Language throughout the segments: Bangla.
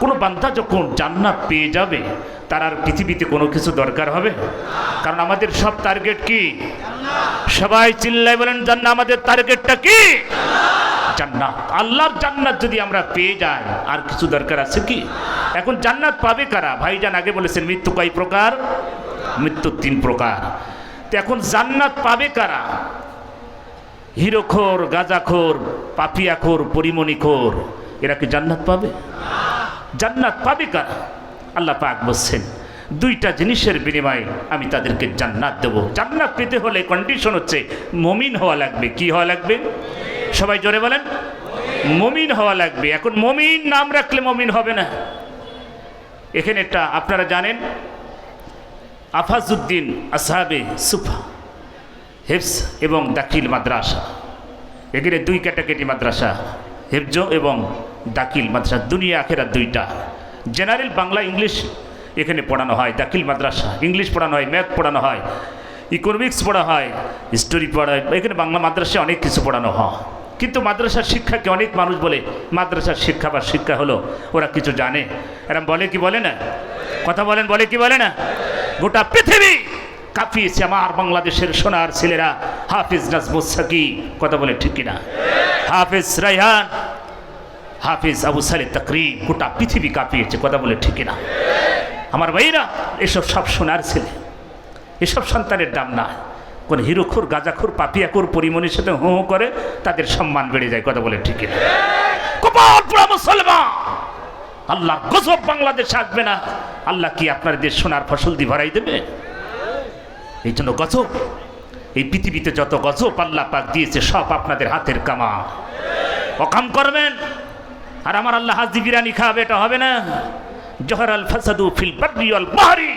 কোনো বান্ধা যখন জান্নাত পেয়ে যাবে, তার আর পৃথিবীতে কোনো কিছু দরকার হবে? কারণ আমাদের সব টার্গেট কি? সবাই চিল্লাই বলেন, জান্নাত আমাদের টার্গেটটা কি? জান্নাত। আল্লাহর জান্নাত যদি আমরা পেয়ে যাই, আর কিছু দরকার আছে কি? এখন জান্নাত পাবে কারা? ভাইজান আগে বলেছেন, মৃত্যু কয় প্রকার? মৃত্যু তিন প্রকার। তো এখন জান্নাত পাবে কারা? হিরোখোর, গাজাখোর, পাপিয়াখোর, পরিমণিখোর, এরা কি জান্নাত পাবে? জান্নাত পাবে কারা? আল্লাহ পাক বলছেন, দুইটা জিনিসের বিনিময়ে আমি তাদেরকে জান্নাত দেব। জান্নাত পেতে হলে কন্ডিশন হচ্ছে মমিন হওয়া লাগবে। কি হওয়া লাগবে? সবাই জোরে বলেন, মমিন হওয়া লাগবে। এখন মমিন নাম রাখলে মমিন হবে না। এখানে একটা আপনারা জানেন আফাজউদ্দিন আসহাবে সুফা হেফস এবং দাখিল মাদ্রাসা। এখানে দুই ক্যাটাগরি মাদ্রাসা, হেফজ এবং দাখিল মাদ্রাসা, দুনিয়া আখেরা দুইটা। জেনারেল বাংলা ইংলিশ এখানে পড়ানো হয়, দাখিল মাদ্রাসা। ইংলিশ পড়ানো হয় ম্যাথ পড়ানো হয় ইকোনমিক্স পড়া হয় হিস্টোরি পড়া হয়, এখানে বাংলা মাদ্রাসায় অনেক কিছু পড়ানো হয়। কিন্তু মাদ্রাসার শিক্ষাকে অনেক মানুষ বলে, মাদ্রাসার শিক্ষা বা শিক্ষা হলো, ওরা কিছু জানে। এরা বলে কি বলে না? কথা বলেন, বলে কি বলে না? গোটা পৃথিবী কাঁপিয়েছে আমার বাংলাদেশের সোনার ছেলেরা, হাফিজ নাজমুস সাকি। কথা বলে ঠিক কিনা? হাফিজ রাইহান হাফিজ আবু সালে তাকরি গোটা পৃথিবী কাঁপিয়েছে, কথা বলে ঠিক কিনা? আমার ভাইরা এসব সব সোনার ছেলে, এসব সন্তানের দাম না। কোন হিরোখুর, গাজাখুর, পাপিয়াখুর, পরিমণির সাথে হো হো করে তাদের সম্মান বেড়ে যায়, কথা বলে ঠিক মুসলমান! আল্লাহ গজব বাংলাদেশে আসবে না। আল্লাহ কি আপনার দেশ সোনার ফসল দিয়ে ভরাই দেবে? এই জন্য গজব, এই পৃথিবীতে যত গজব আল্লাহ পাক দিয়েছে, সব আপনাদের হাতের কামা অকাম করবেন। আর আমার আল্লাহ হাজি বিরিয়ানি খাওয়াবে এটা হবে না। জহর আল ফাসাদু ফিল বাদরি আল বাহারি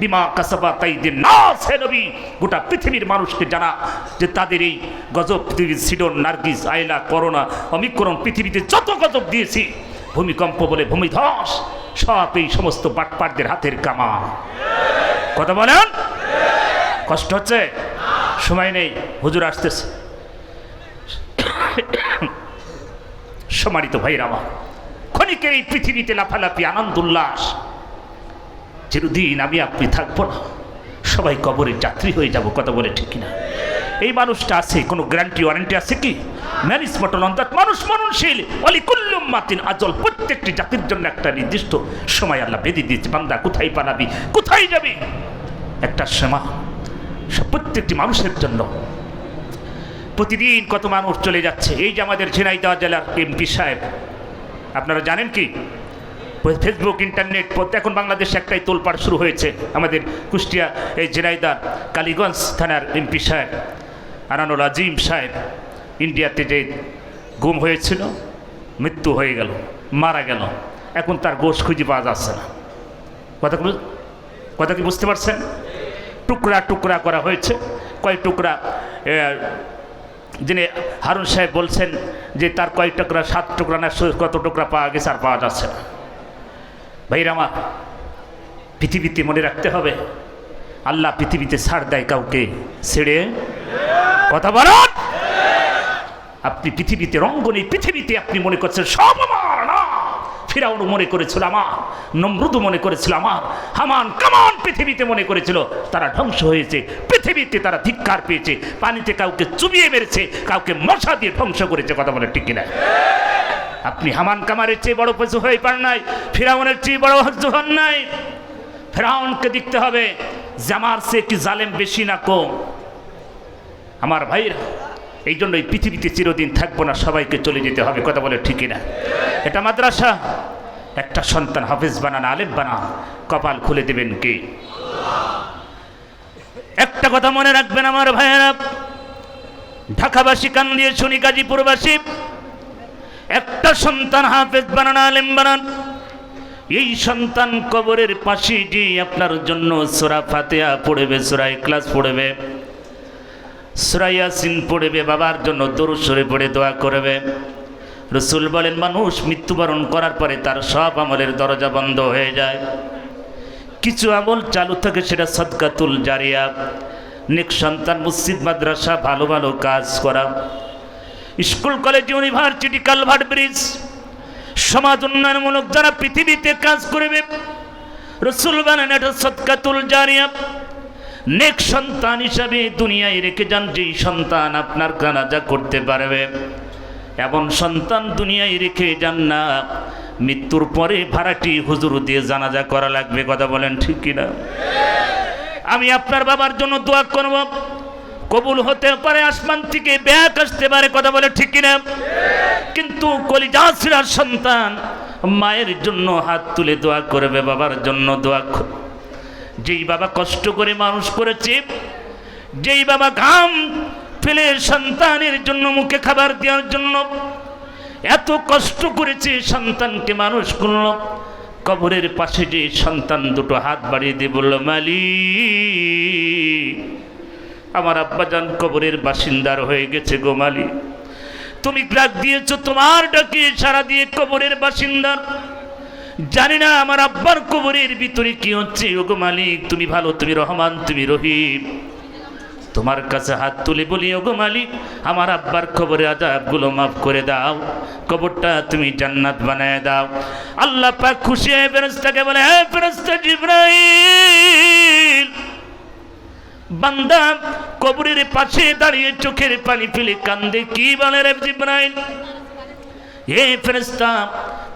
বিমা কাসাবা তাইদিন নাস। হে নবী, গোটা পৃথিবীর মানুষকে জানা যে তাদের এই গজব পৃথিবীর সিডন, নার্গিস, আইলা, করোনা, অমিক্রণ পৃথিবীতে যত গজব দিয়েছি, ভূমিকম্প বলে ভূমিধস সব এই সমস্ত বাটপাটদের হাতের কামা কথা বলেন? কষ্ট হচ্ছে? সময় নেই, হুজুর আসতেছে। সমানিত ভাইরা আমার, ক্ষণিকের এই পৃথিবীতে লাফালাফি, আনন্দ, উল্লাস। চিরদিন আমি আপনি থাকব না। সবাই কবরের যাত্রী হয়ে যাব, কথা বলে ঠিক না এই মানুষটা আছে, কোনো গ্যারান্টি, ওয়ারেন্টি আছে কি? ম্যারিস মটন অন্তত, মানুষ মননশীল অলি কুল্লুম মাতিন আজল, প্রত্যেকটি জাতির জন্য একটা নির্দিষ্ট সময় আল্লাহ বেঁধে দিয়েছে। বান্দা, কোথায় পালাবি? কোথায় যাবি? একটা সময় প্রত্যেকটি মানুষের জন্য প্রতিদিন কত মানুষ চলে যাচ্ছে। এই যে আমাদের ঝিনাইদহ জেলার এমপি সাহেব, আপনারা জানেন কি? ফেসবুক, ইন্টারনেট এখন বাংলাদেশে একটাই তোলপাড় শুরু হয়েছে আমাদের কুষ্টিয়া, এই ঝিনাইদার কালীগঞ্জ থানার এমপি সাহেব, আনানুল আজিম সাহেব, ইন্ডিয়াতে যে গুম হয়েছিল, মৃত্যু হয়ে গেল, মারা গেল, এখন তার গোশ খুঁজে পাওয়া যাচ্ছে না। কথা কথা কি বুঝতে পারছেন? টুকরা টুকরা করা হয়েছে, কয় টুকরা যিনি হারুন সাহেব বলছেন যে তার কয়েক টুকরা, সাত টুকরা না কত টুকরা পাওয়া গেছে আর পাওয়া যাচ্ছে না। ভাইরা আমার, পৃথিবীতে মনে রাখতে হবে, আল্লাহ পৃথিবীতে ছাড় দেয় কাউকে, ছেড়ে। কথা বলুন। আপনি পৃথিবীতে রঙ্গনী পৃথিবীতে আপনি মনে করছেন সব আমার, না। ফিরাউন মনে করেছিল আমার, নমরুদ মনে করেছিল আমার, হামান কামান পৃথিবীতে মনে করেছিল, তারা ধ্বংস হয়েছে। পৃথিবীতে তারা ধিক্কার পেয়েছে। পানিতে কাউকে চুবিয়ে মেরেছে, কাউকে মশা দিয়ে ধ্বংস করেছে, কথা বলে ঠিক কিনা? আপনি হামান কামারের চেয়ে বড় পশু হয়ে পার নাই, ফিরাউনের চেয়ে বড় হজ্জ হন নাই। ফেরাউনকে দেখতে হবে, জামার সে কি জালেম বেশি না কম। আমার ভাইরা এই জন্য এই পৃথিবীতে চিরদিন থাকব না, সবাইকে চলে যেতে হবে, কথা বলে ঠিকই না এটা মাদ্রাসা। একটা সন্তান হাফিজ বানান, আলেম বানান। কপাল খুলে দেবেন কে? একটা কথা মনে রাখবেন আমার ভাইয়েরা, ঢাকাবাসী কান দিয়ে শুনি, গাজীপুরবাসী। একটা সন্তান হাফেজ বানান, আলেম বানান। এই সন্তান কবরের পাশে যে আপনার জন্য সোরা ফাতেহা পড়বে, সোরা ক্লাস পড়বে সুরাইয়াসিন পড়বে, বাবার জন্য দরুসরে পড়ে দোয়া করবে। রসুল বলেন, মানুষ মৃত্যুবরণ করার পরে তার সব আমলের দরজা বন্ধ হয়ে যায়। কিছু আমল চালু থাকে, সেটা সদকাতুল জারিয়া। নেক সন্তান, মসজিদ, মাদ্রাসা, ভালো ভালো কাজ করা। School, college, university, culvert bridge. সমাজ উন্নয়নমূলক যারা পৃথিবীতে কাজ করবে, রসুল বানান এটা সৎকাতুল জারিয়া। নেক সন্তান হিসাবে দুনিয়ায় রেখে যান, যেই সন্তান আপনার জানাজা করতে পারবে। এমন সন্তান দুনিয়ায় রেখে যান না মৃত্যুর পরে ভাড়াটি হুজুর দিয়ে জানাজা করা লাগবে, কথা বলেন ঠিক কিনা? আমি আপনার বাবার জন্য দোয়া করব। কবুল হতে পারে, আসমান থেকে ব্যাগ আসতে পারে, কথা বলে ঠিক কিনা? কিন্তু কলিজাসিরার সন্তান মায়ের জন্য হাত তুলে দোয়া করবে, বাবার জন্য দোয়া যেই বাবা কষ্ট করে মানুষ করেছে, যেই বাবা ঘাম ফেলে সন্তানের জন্য মুখে খাবার দেওয়ার জন্য এত কষ্ট করেছে, সন্তানকে মানুষ করল। কবরের পাশে যে সন্তান দুটো হাত বাড়িয়ে দিয়ে বলল, মালি, আমার আব্বাজান কবরের বাসিন্দার হয়ে গেছে গো মালি। তুমি ডাক দিয়েছ, তোমার ডাকে সারা দিয়ে কবরের বাসিন্দার জানি না আমার আব্বার কবরের ভিতরে কি হচ্ছে, ওগো মালিক, তুমি ভালো, তুমি রহমান, তুমি রহিম। তোমার কাছে হাত তুলে বলি ওগো মালিক, আমার আব্বার কবরে আজাবগুলো মাফ করে দাও, কবরটা তুমি জান্নাত বানায় দাও। আল্লাহ পাক খুশি হয়ে ফেরেশতাকে বলে হ্যাঁ ফেরেশতা জিব্রাইল, বান্দা কবরের পাশে দাঁড়িয়ে চোখের পানি ফেলে কান্দে, কি বলে রে জিব্রাইল? হে ফেরেস্তা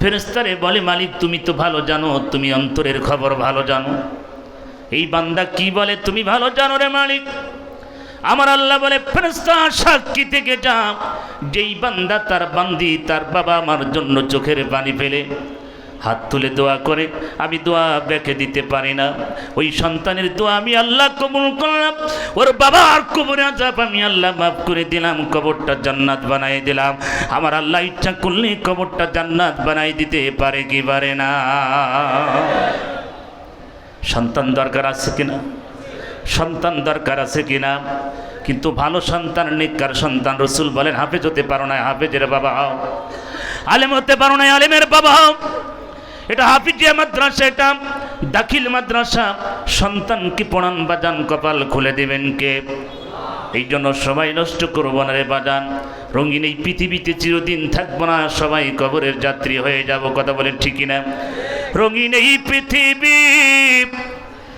ফেরেস্তারে বলে, মালিক, তুমি তো ভালো জানো, তুমি অন্তরের খবর ভালো জানো। এই বান্দা কি বলে, তুমি ভালো জানো রে মালিক? আমার আল্লাহ বলে ফেরেস্তা সাক্ষী থেকে যা। যেই বান্দা তার বান্দি, তার বাবা আমার জন্য চোখের পানি ফেলে, হাত তুলে দোয়া করে, আমি দোয়া বেঁকে দিতে পারি না। ওই সন্তানের দোয়া আমি আল্লাহ কবুল করলাম, ওর বাবার কবরে আজাব আমি আল্লাহ মাফ করে দিলাম, কবরটা জান্নাত বানাই দিলাম। আমার আল্লাহ ইচ্ছা করলে কবরটা জান্নাত বানাই দিতে পারে কি পারে না। সন্তান দরকার আছে কিনা? সন্তান দরকার আছে কিনা? কিন্তু ভালো সন্তান নিকার সন্তান রসুল বলেন, হাফেজ হতে পারো না, হাফেজের বাবা হও। আলেম হতে পারো না, আলেমের বাবা হও। এটা হাফিজিয়া মাদ্রাসা, এটা দাখিল মাদ্রাসা। সন্তানকে পড়ান বাজান, কপাল খুলে দেবেন কে? এই জন্য সবাই নষ্ট করব না রে বাজান। রঙিন এই পৃথিবীতে চিরদিন থাকব না, সবাই কবরের যাত্রী হয়ে যাব। কথা বলেন ঠিকই না রঙিন এই পৃথিবী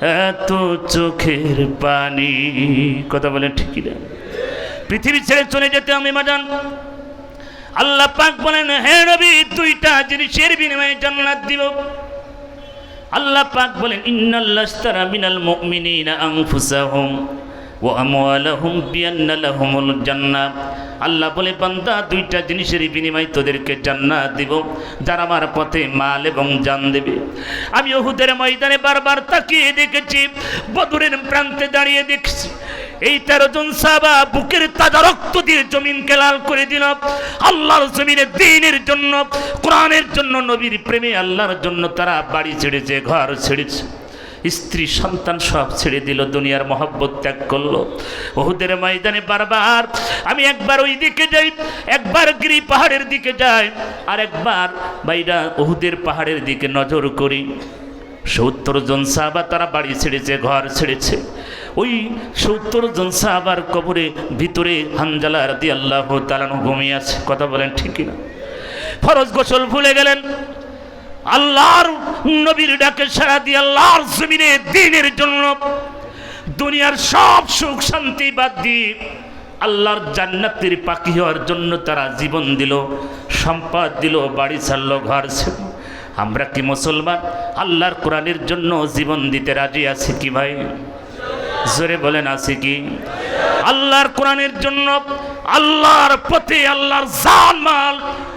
এত চোখের পানি। কথা বলেন ঠিকই না পৃথিবী ছেড়ে চলে যেতে আমি মাজান। আল্লাহ পাক বলেন, হে নবী, দুইটা জিনিসের বিনিময়ে জান্নাত দিব। আল্লাহ পাক বলেন, ইন্নাল্লাস্তারা মিনাল মুমিনিনা আনফুসাহুম। জান্নাহ আল্লাহ বলে, বান্দা, দুইটা জিনিসের বিনিময়ে তোদেরকে জান্নাত দিব, যারা আমার পথে মাল এবং জান দেবে। আমি ওহুদের ময়দানে বারবার তাকিয়ে দেখেছি, বদরের প্রান্তে দাঁড়িয়ে দেখছি, এই তেরো জন সাবা বুকের তাজা রক্ত দিয়ে জমিনকে লাল করে দিল। আল্লাহর জমিনে দিনের জন্য, কোরআনের জন্য, নবীর প্রেমে আল্লাহর জন্য তারা বাড়ি ছেড়েছে, ঘর ছেড়েছে। স্ত্রী সন্তান সব ছেড়ে দিল, দুনিয়ার মহব্বত ত্যাগ করল। ওহুদের ময়দানে বারবার আমি একবার ওই দিকে যাই, একবার গিরি পাহাড়ের দিকে যাই, আর একবার বাইরা ওহুদের পাহাড়ের দিকে নজর করি। সত্তর জন সাহাবা তারা বাড়ি ছেড়েছে, ঘর ছেড়েছে। ওই সত্তর জন সাহাবার কবরে ভিতরে হানজালা রাদি আল্লাহ তালানো ঘুমিয়ে আছে। কথা বলেন ঠিকই না ফরজ গোসল ভুলে গেলেন। আল্লাহর নবীর ডাকে সারা দিয়ে আল্লাহর জমিনে দিনের জন্য দুনিয়ার সব সুখ শান্তি বাদ দিয়ে আল্লাহর জান্নাতের পাখি হওয়ার জন্য তারা জীবন দিল, সম্পদ দিল, বাড়ি ছাড়লো, ঘর ছিল আমরা কি মুসলমান? আল্লাহর কোরআনের জন্য জীবন দিতে রাজি আছি কি ভাই? জোরে বলেন, আছে কি? আল্লাহর কোরআনের জন্য আল্লাহর পথে আল্লাহর জান মাল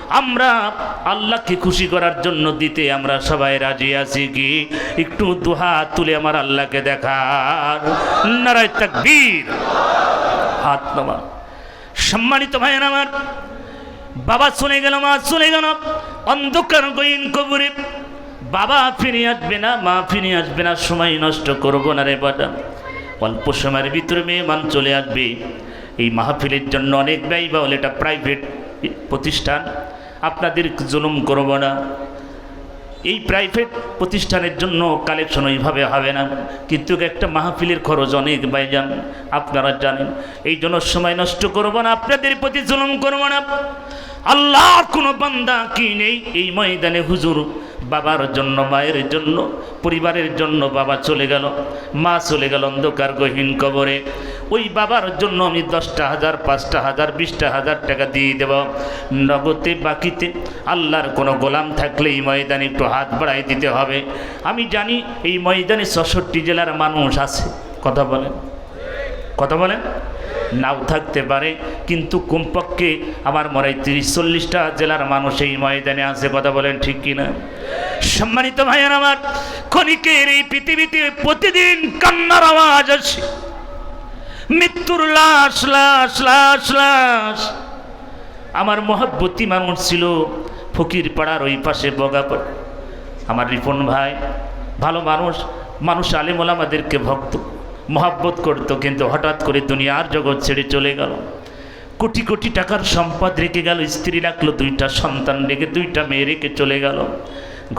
আমরা আল্লাহকে খুশি করার জন্য দিতে আমরা সবাই রাজি আছি কি? একটু দুহা তুলে আমার আল্লাহকে দেখার। নারায় তাকবীর। হাত নামা সম্মানিত ভাইয়ের আমার, বাবা চলে গেল মা চলে গেল। অন্ধকার গইন কবরে। বাবা ফিরে আসবে না, মা ফিরে আসবে না, সময় নষ্ট করব না রে বাটা অল্প সময়ের ভিতরে মেহমান চলে আসবে। এই মাহফিলের জন্য অনেক ব্যয় এটা প্রাইভেট প্রতিষ্ঠান, আপনাদের জুলুম করব না। এই প্রাইভেট প্রতিষ্ঠানের জন্য কালেকশন ওইভাবে হবে না। কিন্তু একটা মাহফিলের খরচ অনেক যান আপনারা জানেন। এই জন্য সময় নষ্ট করব না, আপনাদের প্রতি জুলুম করব না। আল্লাহ কোনো বান্দা কি নেই এই ময়দানে হুজুর? বাবার জন্য, মায়ের জন্য, পরিবারের জন্য বাবা চলে গেল। মা চলে গেল অন্ধকার গহীন কবরে। ওই বাবার জন্য আমি দশটা হাজার, পাঁচটা হাজার, বিশটা হাজার টাকা দিয়ে দেব। নগদে, বাকিতে আল্লাহর কোনো গোলাম থাকলে এই ময়দানে একটু হাত বাড়াই দিতে হবে। আমি জানি এই ময়দানে ছষট্টি জেলার মানুষ আছে। কথা বলেন। কথা বলেন। নাও থাকতে পারে, কিন্তু কমপক্ষে আমার মনে হয় তিরিশ, চল্লিশটা জেলার মানুষ এই ময়দানে আছে। কথা বলেন ঠিক কিনা সম্মানিত ভাইয়ের আমার, ক্ষণিকের এই পৃথিবীতে প্রতিদিন কান্নার আওয়াজ আছে মৃত্যুর লাশ লাশ লাশ লাশ। আমার মহাব্বতী মানুষ ছিল ফকির পাড়ার ওই পাশে বগাপাড়া আমার রিপন ভাই, ভালো মানুষ মানুষ আলিমুল আমাদেরকে ভক্ত, মহাব্বত করত, কিন্তু হঠাৎ করে দুনিয়ার জগৎ ছেড়ে চলে গেল। কোটি কোটি টাকার সম্পদ রেখে গেল, স্ত্রী রাখল, দুইটা সন্তান রেখে, দুইটা মেয়ে রেখে চলে গেল।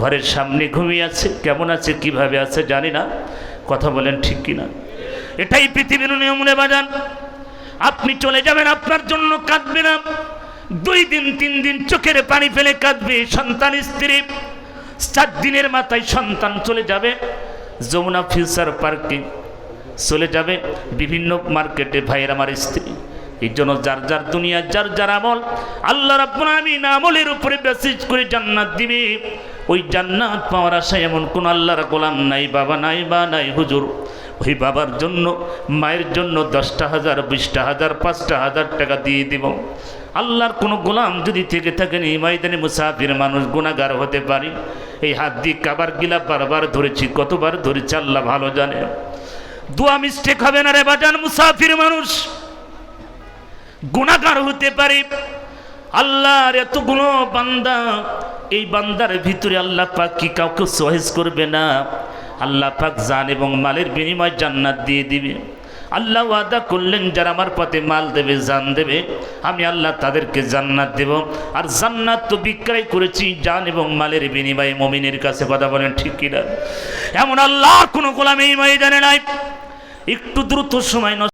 ঘরের সামনে ঘুমিয়ে আছে, কেমন আছে, কীভাবে আছে জানি না। কথা বলেন ঠিক কিনা? এটাই পৃথিবীর নিয়মনে বাজান। আপনি চলে যাবেন, আপনার জন্য কাঁদবে না। দুই দিন, তিন দিন চোখের পানি ফেলে কাঁদবে সন্তান, স্ত্রী। চার দিনের মাথায় সন্তান চলে যাবে, যমুনা ফিউচার পার্কে চলে যাবে। বিভিন্ন মার্কেটে ভাইয়ের আমার স্ত্রী। এই জন্য যার যার দুনিয়া, যার যার আমল, আল্লাহ রাব্বুল আমিন আমলের উপরে বেসিস করে জান্নাত দিবে। ওই জান্নাত পাওয়ার আশায় এমন কোন আল্লাহর গোলাম নাই, বাবা নাই বা নাই, হুজুর। ওই বাবার জন্য, মায়ের জন্য দশটা হাজার, বিশটা হাজার, পাঁচটা হাজার টাকা দিয়ে দিব। আল্লাহর কোনো গোলাম যদি থেকে থাকেন, এই ময়দানে মুসাফির মানুষ গুণাগার হতে পারে। এই হাত দিয়ে কাবার গিলা বারবার ধরেছি, কতবার ধরেছি, আল্লাহ ভালো জানে। দোয়া মিস্টেক হবে না রে বাজান, মুসাফির মানুষ। গুণাগার হতে পারি। আল্লাহর এতগুলো বান্দা, এই বান্দার ভিতরে আল্লাহ পাক কি কাউকে সহেজ করবে না? আল্লাহ পাক জান এবং মালের বিনিময় জান্নাত দিয়ে দিবে। আল্লাহ ওয়াদা করলেন, যারা আমার পথে মাল দেবে, জান দেবে, আমি আল্লাহ তাদেরকে জান্নাত দেব। আর জান্নাত তো বিক্রয় করেছি, জান এবং মালের বিনিময়ে মমিনের কাছে কথা বলেন, ঠিক কিনা এমন আল্লাহ কোনো গোলাম এই ময়দানে নাই। একটু দ্রুত সময়